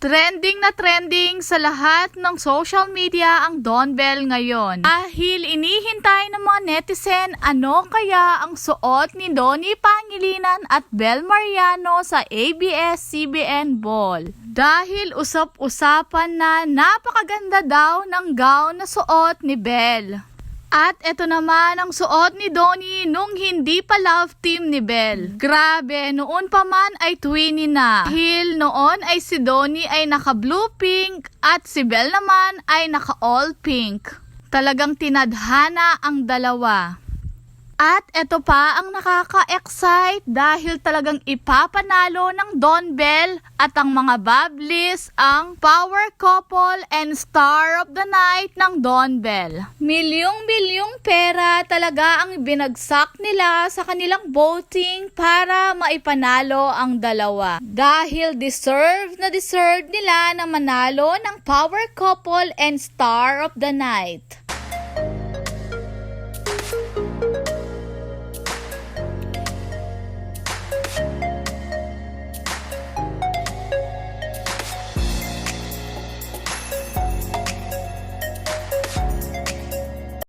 Trending na trending sa lahat ng social media ang Don Bell ngayon. Dahil inihintay ng mga netizen ano kaya ang suot ni Donnie Pangilinan at Bel Mariano sa ABS-CBN Ball. Dahil usap-usapan na napakaganda daw ng gown na suot ni Bel. At ito naman ang suot ni Donnie nung hindi pa love team ni Belle. Grabe, noon pa man ay twinny na. Dahil noon ay si Donnie ay naka blue pink at si Belle naman ay naka all pink. Talagang tinadhana ang dalawa. At ito pa ang nakaka-excite dahil talagang ipapanalo ng Don Bell at ang mga Bablis ang power couple and star of the night ng Don Bell. Milyong-milyong pera talaga ang binagsak nila sa kanilang voting para maipanalo ang dalawa. Dahil deserve na deserve nila na manalo ng power couple and star of the night.